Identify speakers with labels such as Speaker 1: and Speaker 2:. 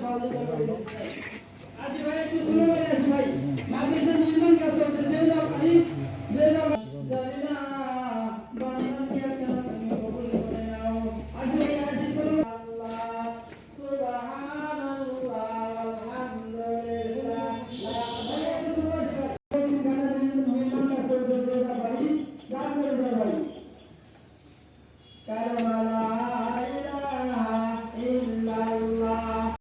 Speaker 1: সহযোগিতা